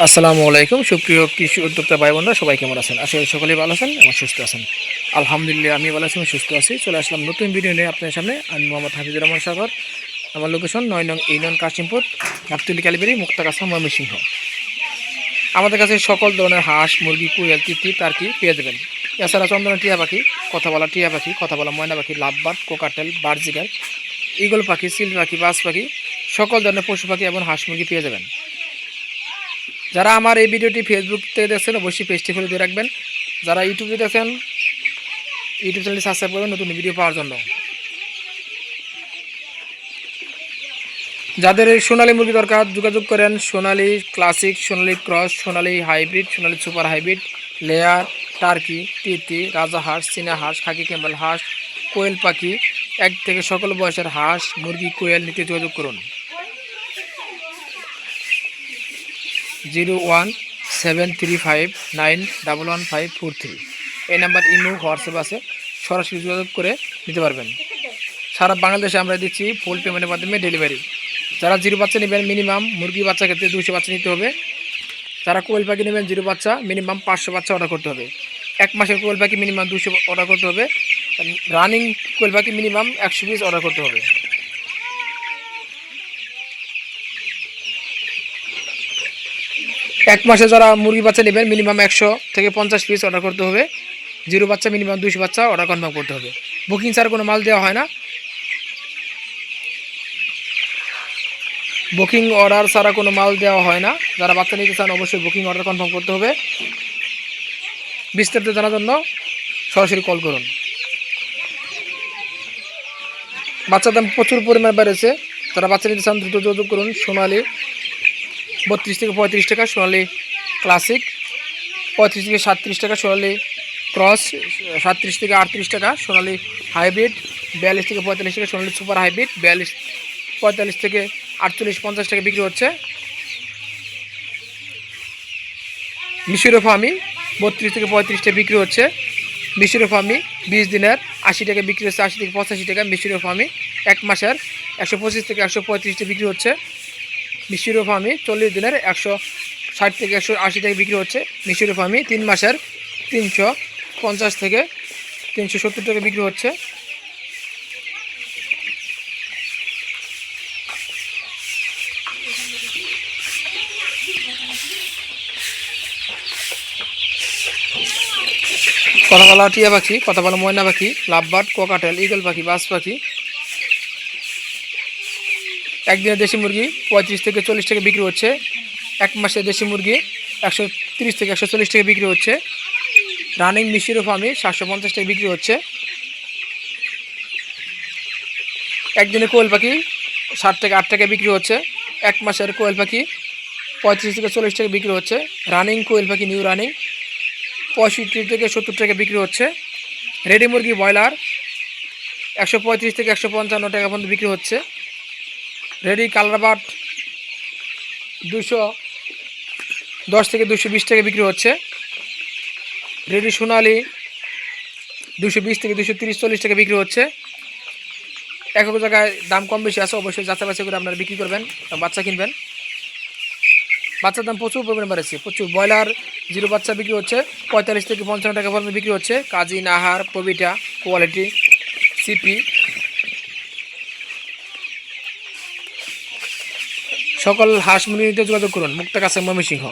আসসালামু আলাইকুম, সুপ্রিয় কৃষি উদ্যোক্তা ভাই বোনরা সবাই কেমন আছেন? আশা করি সকলেই ভালো আছেন এবং সুস্থ আছেন। আলহামদুলিল্লাহ, আমি ভালো আছি সুস্থ আছি। চলে আসলাম নতুন ভিডিও নিয়ে আপনাদের সামনে। আমি মোহাম্মদ হাফিজুর রহমান সাগর। আমার লোকেশন নয় নং ইউনিয়ন কাশিমপুর গাবতুলি ক্যালিবেরি মুক্তাগাছা, ময়মনসিংহ। আমাদের কাছে সকল ধরনের হাঁস, মুরগি কুয়েল তিতি, টার্কি পেয়ে যাবেন। এছাড়া চন্দনা, টিয়া পাখি, কথা বলা টিয়া পাখি, কথা বলা ময়না পাখি, লাভবার্ড, কোকাটেল, বার্জিগার ইগল পাখি, সিল পাখি, বাস পাখি, সকল ধরনের পশু পাখি এবং হাঁস মুরগি পেয়ে যাবেন। যারা আমার এই ভিডিওটি ফেসবুক থেকে দেখছেন, অবশ্যই পেজটি ফলো দিয়ে রাখবেন। যারা ইউটিউবে দেখছেন ইউটিউব চ্যানেলটি সাবস্ক্রাইব করবেন নতুন ভিডিও পাওয়ার জন্য। যাদের সোনালী মুরগি দরকার, যোগাযোগ করেন Sonali classic Sonali cross Sonali hybrid Sonali super hybrid layer turkey তিতি, রাজা হাঁস, চীনা হাঁস, খাকি ক্যাম্বেল হাঁস, কোয়েল পাখি, এক থেকে সকল বয়সের হাঁস, মুরগি, কোয়েল নিতে যোগাযোগ করুন। Zero one seven three five nine double one five four three এই নাম্বার ইমো, হোয়াটসঅ্যাপ আছে, সরাসরি যোগাযোগ করে নিতে পারবেন। সারা বাংলাদেশে আমরা দিচ্ছি ফুল পেমেন্টের মাধ্যমে ডেলিভারি যারা জিরো বাচ্চা নেবেন মিনিমাম মুরগি বাচ্চা ক্ষেত্রে দুশো বাচ্চা নিতে হবে। যারা কোয়েল পাখি নেবেন জিরো বাচ্চা মিনিমাম পাঁচশো বাচ্চা অর্ডার করতে হবে। এক মাসের কোয়েল পাখি মিনিমাম দুশো অর্ডার করতে হবে। রানিং কোয়েল পাখি মিনিমাম একশো পিস অর্ডার করতে হবে। এক মাসে যারা মুরগি বাচ্চা নেবেন মিনিমাম একশো থেকে পঞ্চাশ পিস অর্ডার করতে হবে। জিরো বাচ্চা মিনিমাম দুশো বাচ্চা অর্ডার কনফার্ম করতে হবে। বুকিং ছাড়া কোনো মাল দেওয়া হয় না। বুকিং অর্ডার ছাড়া কোনো মাল দেওয়া হয় না। যারা বাচ্চা নিতে চান, অবশ্যই বুকিং অর্ডার কনফার্ম করতে হবে। বিস্তারিত জানার জন্য সরাসরি কল করুন। বাচ্চার দাম প্রচুর পরিমাণ বেড়েছে। যারা বাচ্চা নিতে চান, দ্রুত যোগাযোগ করুন। সোনালি বত্রিশ থেকে পঁয়ত্রিশ টাকা সোনালি ক্লাসিক। পঁয়ত্রিশ থেকে সাতত্রিশ টাকা সোনালি ক্রস, সাতত্রিশ থেকে আটত্রিশ টাকা সোনালি হাইব্রিড, বিয়াল্লিশ থেকে পঁয়তাল্লিশ টাকা সোনালি সুপার হাইব্রিড, বিয়াল্লিশ, পঁয়তাল্লিশ থেকে আটচল্লিশ, পঞ্চাশ টাকা বিক্রি হচ্ছে। মিশরো ফার্মি বত্রিশ থেকে পঁয়ত্রিশ টাকা বিক্রি হচ্ছে। মিশরো ফার্মি বিশ দিনের আশি টাকা বিক্রি হচ্ছে, আশি থেকে পঁচাশি টাকা মিশরো ফার্মি এক মাসের একশো পঁচিশ থেকে একশো পঁয়ত্রিশ টাকা বিক্রি হচ্ছে। মিশরীয় ফার্মি চল্লিশ দিনের একশো ষাট থেকে একশো আশি থেকে বিক্রি হচ্ছে মিশরীয় ফার্মি তিন মাসের তিনশো পঞ্চাশ থেকে তিনশো সত্তর টাকা বিক্রি হচ্ছে। কথা বলা টিয়া পাখি, কথা বলা ময়না পাখি, লাভবার্ড, কোকাটেল, ইগল পাখি, বাস পাখি একদিনে দেশি মুরগি পঁয়ত্রিশ থেকে চল্লিশ টাকা বিক্রি হচ্ছে। এক মাসে দেশি মুরগি একশো তিরিশ থেকে একশো চল্লিশ টাকা বিক্রি হচ্ছে। রানিং মিশিরো ফার্মে সাতশো পঞ্চাশ টাকা বিক্রি হচ্ছে। একদিনে কোয়েল পাখি ষাট থেকে আট টাকা বিক্রি হচ্ছে। এক মাসের কোয়েল পাখি পঁয়ত্রিশ থেকে চল্লিশ টাকা বিক্রি হচ্ছে। রানিং কোয়েল পাখি নিউ রানিং পঁয়ষট্টি থেকে সত্তর টাকা বিক্রি হচ্ছে। রেডি মুরগি ব্রয়লার একশো পঁয়ত্রিশ থেকে একশো পঞ্চান্ন টাকা পর্যন্ত বিক্রি হচ্ছে। রেডি কালারবাট দুশো দশ থেকে দুশো বিশ টাকা বিক্রি হচ্ছে। রেডি সোনালি দুশো বিশ থেকে দুশো তিরিশ চল্লিশ টাকা বিক্রি হচ্ছে। এক এক জায়গায় দাম কম বেশি আছে, অবশ্যই যাচাই বাছাই করে আপনারা বিক্রি করবেন বাচ্চা কিনবেন। বাচ্চার দাম প্রচুর পরিমাণে বাড়ছে, প্রচুর। ব্রয়লার জিরো বাচ্চা বিক্রি হচ্ছে, পঁয়তাল্লিশ থেকে পঞ্চান্ন টাকা পর্যন্ত বিক্রি হচ্ছে। Kazi Nahar, Provita, Quality, CP সকল হাঁস মুরগিতে যোগাযোগ করুন। মুক্তা কাছে ময়মনসিংহ।